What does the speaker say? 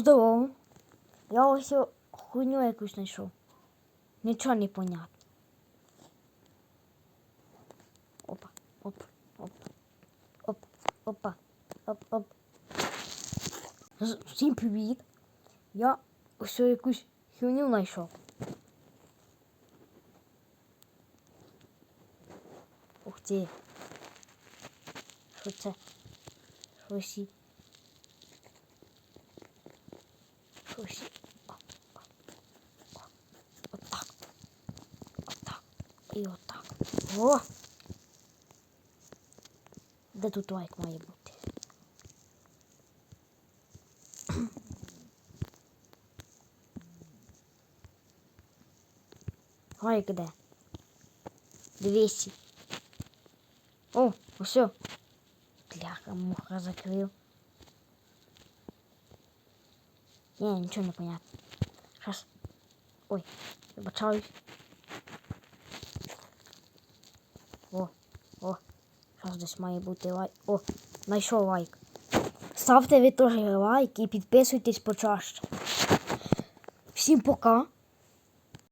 Здорово. Я ось хуйню якусь знайшов. Нічого не понятно. Опа, опа, опа, опа, опа, оп, оп. Всім привіт. Я ось якусь хуйню знайшов. Ух ти. Що це? Щось. і- Щось. і- О, о, о. Отак. Отак. І отак. О! Де тут лайк має бути? Лайк де? 200. О, все. Бляха, муха закрив. Ні, нічого не понятно. Сейчас. Ой, вибачаюсь. О, о, зараз десь має бути лайк. О, знайшов лайк. Ставте ви теж лайк і підписуйтесь почаще. Всім пока.